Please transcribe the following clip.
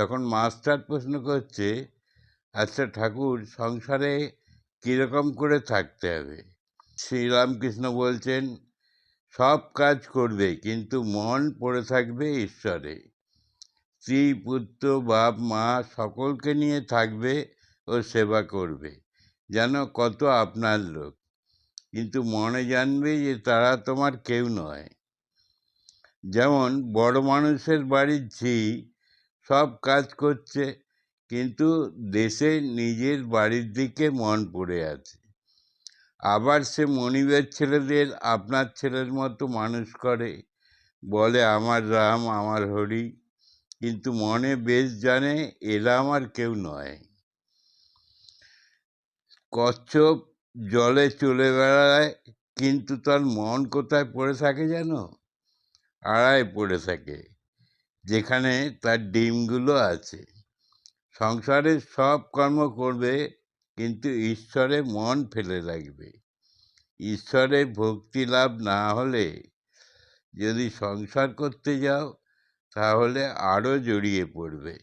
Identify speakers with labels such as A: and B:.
A: তখন মাস্টার প্রশ্ন করছে আচ্ছা ঠাকুর, সংসারে কীরকম করে থাকতে হবে? শ্রীরামকৃষ্ণ বলছেন, সব কাজ করবে, কিন্তু মন পড়ে থাকবে ঈশ্বরে। স্ত্রী, পুত্র, বাপ, মা সকলকে নিয়ে থাকবে ও সেবা করবে। যেন কত আপনার লোক। কিন্তু মনে জানবে যে তারা তোমার কেউ নয়। যেমন বড় মানুষের বাড়ির ঝি সব কাজ করছে। কিন্তু দেশে নিজের বাড়ির দিকে মন পড়ে আছে। আবার সে মনিবের ছেলেদের আপনার ছেলের মতো মানুষ করে। বলে, আমার রাম, আমার হরি। কিন্তু মনে বেশ জানে, এরা আমার কেউ নয়। কচ্ছপ জলে চলে বেড়ায়, কিন্তু তার মন কোথায় পড়ে থাকে জানো? আড়ায় পড়ে থাকে। যেখানে তার ডিমগুলো আছে। সংসারে সব কর্ম করবে, কিন্তু ঈশ্বরে মন ফেলে রাখবে। ঈশ্বরে ভক্তি লাভ না হলে যদি সংসার করতে যাও, তাহলে আরও জড়িয়ে পড়বে।